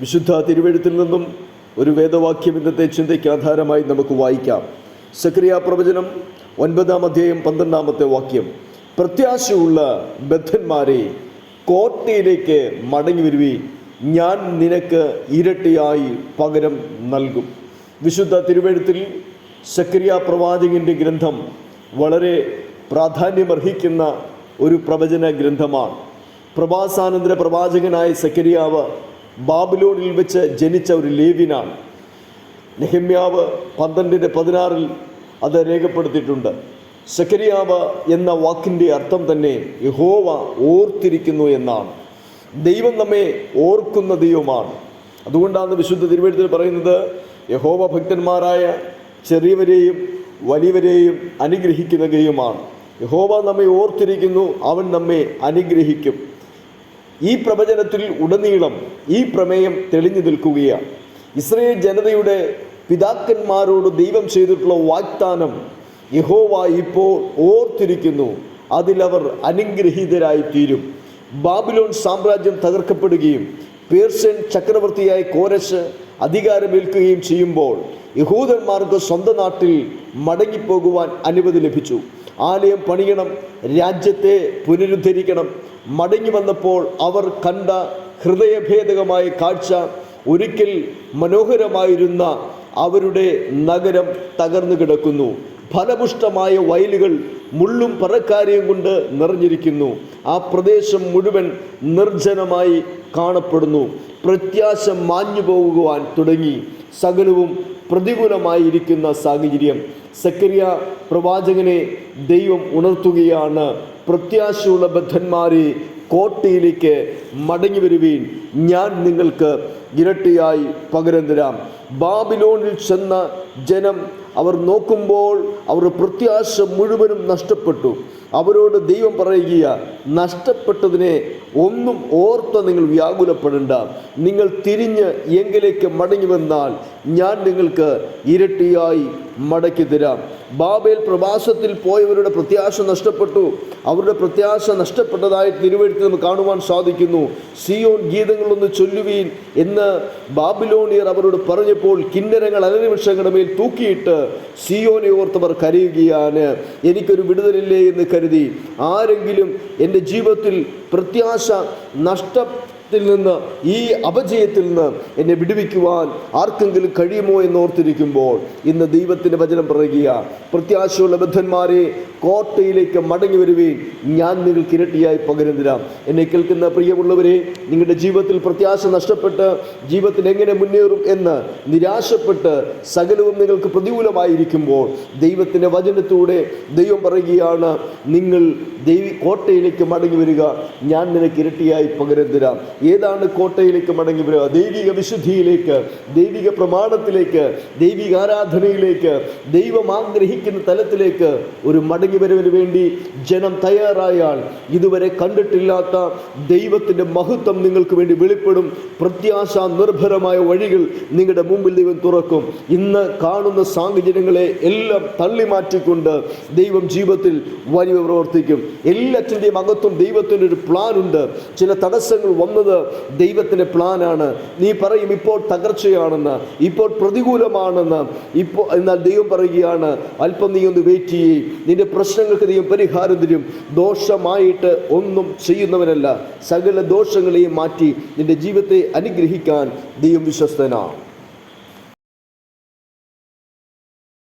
വിശുദ്ധ തിരുവഴുത്തിൽ നിന്നും ഒരു വേദവാക്യം ഇന്നത്തെ ചിന്തയ്ക്ക് ആധാരമായി നമുക്ക് വായിക്കാം. സക്രിയ പ്രവചനം ഒൻപതാം അധ്യായം പന്ത്രണ്ടാമത്തെ വാക്യം. പ്രത്യാശയുള്ള ബദ്ധന്മാരെ കോട്ടയിലേക്ക് മടങ്ങി വരുവീൻ ഞാൻ നിനക്ക് ഇരട്ടിയായി പകരം നൽകും. വിശുദ്ധ തിരുവഴുത്തിൽ സക്രിയ പ്രവാചകന്റെ ഗ്രന്ഥം വളരെ പ്രാധാന്യമർഹിക്കുന്ന ഒരു പ്രവചന ഗ്രന്ഥമാണ്. പ്രവാസാനന്തര പ്രവാചകനായ സക്കരിയാവ് ബാബിലോണിൽ വെച്ച് ജനിച്ച ഒരു ലേവിനാണ് നെഹമ്യാവ് പന്ത്രണ്ടിന്റെ പതിനാറിൽ അത് രേഖപ്പെടുത്തിയിട്ടുണ്ട്. സക്കരിയാവ് എന്ന വാക്കിന്റെ അർത്ഥം തന്നെ യഹോവ ഓർത്തിരിക്കുന്നു എന്നാണ്. ദൈവം നമ്മെ ഓർക്കുന്ന ദൈവമാണ്. അതുകൊണ്ടാണ് വിശുദ്ധ തിരുവഴുത്തിൽ പറയുന്നത് യഹോവ ഭക്തന്മാരായ ചെറിയവരെയും വലിയവരെയും അനുഗ്രഹിക്കുന്ന ദൈവമാണ്. യഹോവ നമ്മെ ഓർത്തിരിക്കുന്നു അവൻ നമ്മെ അനുഗ്രഹിക്കും. ഈ പ്രവചനത്തിൽ ഉടനീളം ഈ പ്രമേയം തെളിഞ്ഞു നിൽക്കുകയാണ്. ഇസ്രയേൽ ജനതയുടെ പിതാക്കന്മാരോട് ദൈവം ചെയ്തിട്ടുള്ള വാഗ്ദാനം യഹോവ ഇപ്പോൾ ഓർത്തിരിക്കുന്നു. അതിലവർ അനുഗ്രഹീതരായി തീരും ബാബിലോൺ സാമ്രാജ്യം തകർക്കപ്പെടുകയും പേർഷ്യൻ ചക്രവർത്തിയായ കോരശ് അധികാരമേൽക്കുകയും ചെയ്യുമ്പോൾ യഹൂദന്മാർക്ക് സ്വന്തം നാട്ടിൽ മടങ്ങിപ്പോകുവാൻ അനുമതി ലഭിച്ചു. ആലയം പണിയണം രാജ്യത്തെ പുനരുദ്ധരിക്കണം. മടങ്ങി വന്നപ്പോൾ അവർ കണ്ട ഹൃദയഭേദകമായ കാഴ്ച ഒരിക്കൽ മനോഹരമായിരുന്ന അവരുടെ നഗരം തകർന്നു കിടക്കുന്നു. ഫലപുഷ്ടമായ വയലുകൾ മുള്ളും പറക്കാരെയും കൊണ്ട് നിറഞ്ഞിരിക്കുന്നു. ആ പ്രദേശം മുഴുവൻ നിർജനമായി കാണപ്പെടുന്നു. പ്രത്യാശ മാഞ്ഞു പോകുവാൻ തുടങ്ങി. സകലവും പ്രതികൂലമായിരിക്കുന്ന സാഹചര്യം. സക്കരിയ പ്രവാചകനെ ദൈവം ഉണർത്തുകയാണ്. പ്രത്യാശയുള്ള ബദ്ധന്മാരെ കോട്ടയിലേക്ക് മടങ്ങി വരുവീൻ. ഞാൻ നിങ്ങൾക്ക് ഇരട്ടിയായി പകരം തരാം ബാബിലോണിൽ ചെന്ന ജനം അവർ നോക്കുമ്പോൾ അവർ പ്രത്യാശ മുഴുവനും നഷ്ടപ്പെട്ടു. അവരോട് ദൈവം പറയുക നഷ്ടപ്പെട്ടതിനെ ഒന്നും ഓർത്ത് നിങ്ങൾ വ്യാകുലപ്പെടേണ്ട. നിങ്ങൾ തിരിഞ്ഞ് എങ്കിലേക്ക് മടങ്ങി വന്നാൽ ഞാൻ നിങ്ങൾക്ക് ഇരട്ടിയായി മടക്കി തരാം. ബാബേൽ പ്രവാസത്തിൽ പോയവരുടെ പ്രത്യാശ നഷ്ടപ്പെട്ടു. അവരുടെ പ്രത്യാശ നഷ്ടപ്പെട്ടതായി തിരുവഴുത്തിൽ നമുക്ക് കാണുവാൻ സാധിക്കുന്നു. സിയോൻ ഗീതങ്ങളൊന്ന് ചൊല്ലുവീൻ എന്ന് ബാബിലോണിയർ അവരോട് പറഞ്ഞപ്പോൾ കിന്നരങ്ങൾ അനനിമിഷങ്ങളുടെ മേൽ തൂക്കിയിട്ട് സിയോനെ ഓർത്തവർ കരയുകയാണ്. എനിക്കൊരു വിടുതലില്ലേ എന്ന് കരുതി. ആരെങ്കിലും എന്റെ ജീവിതത്തിൽ പ്രത്യാശ നഷ്ടത്തിൽ നിന്ന് ഈ അപജയത്തിൽ നിന്ന് എന്നെ വിടുവിക്കുവാൻ ആർക്കെങ്കിലും കഴിയുമോ എന്ന് ഓർത്തിരിക്കുമ്പോൾ ഇന്ന് ദൈവത്തിന്റെ വചനം പറയുക പ്രത്യാശയുള്ള ബദ്ധന്മാരെ കോട്ടയിലേക്ക് മടങ്ങി വരുവേ ഞാൻ നിങ്ങൾക്ക് ഇരട്ടിയായി പകരം തരാം. എന്നെ കേൾക്കുന്ന പ്രിയമുള്ളവരെ നിങ്ങളുടെ ജീവിതത്തിൽ പ്രത്യാശ നഷ്ടപ്പെട്ട് ജീവിതത്തിൽ എങ്ങനെ മുന്നേറും എന്ന് നിരാശപ്പെട്ട് സകലവും നിങ്ങൾക്ക് പ്രതികൂലമായിരിക്കുമ്പോൾ ദൈവത്തിന്റെ വചനത്തിലൂടെ ദൈവം പറയുകയാണ് നിങ്ങൾ ദൈവി കോട്ടയിലേക്ക് മടങ്ങി വരിക. ഞാൻ നിനക്ക് ഇരട്ടിയായി പകരം തരാം. ഏതാണ് കോട്ടയിലേക്ക് മടങ്ങി വരിക? ദൈവിക വിശുദ്ധിയിലേക്ക് ദൈവിക പ്രമാണത്തിലേക്ക് ദൈവിക ആരാധനയിലേക്ക് ദൈവം ആഗ്രഹിക്കുന്ന തലത്തിലേക്ക് ഒരു മടങ്ങി വരവിന് വേണ്ടി ജനം തയ്യാറായാൽ ഇതുവരെ കണ്ടിട്ടില്ലാത്ത ദൈവത്തിന്റെ മഹത്വം നിങ്ങൾക്ക് വേണ്ടി വെളിപ്പെടും. പ്രത്യാശ നിർഭരമായ വഴികൾ നിങ്ങളുടെ മുമ്പിൽ ദൈവം തുറക്കും. ഇന്ന് കാണുന്ന സാഹചര്യങ്ങളെ എല്ലാം തള്ളി മാറ്റിക്കൊണ്ട് ദൈവം ജീവിതത്തിൽ വലിയ പ്രവർത്തിക്കും. എല്ലാറ്റിന്റെയും അകത്തും ദൈവത്തിന്റെ ഒരു പ്ലാനുണ്ട് ചില തടസ്സങ്ങൾ വന്നത് ദൈവത്തിന്റെ പ്ലാനാണ്. നീ പറയും ഇപ്പോൾ തകർച്ചയാണെന്ന് ഇപ്പോൾ പ്രതികൂലമാണെന്ന് ഇപ്പോൾ എന്നാൽ ദൈവം പറയുകയാണ് അല്പം നീ ഒന്ന് വെയിറ്റ് ചെയ്യേ. നിന്റെ പ്രശ്നങ്ങൾക്ക് ദൈവം പരിഹാരം തരും. ദോഷമായിട്ട് ഒന്നും ചെയ്യുന്നവനല്ല. സകല ദോഷങ്ങളെയും മാറ്റി നിന്റെ ജീവിതത്തെ അനുഗ്രഹിക്കാൻ ദൈവം വിശ്വസ്തനാണ്.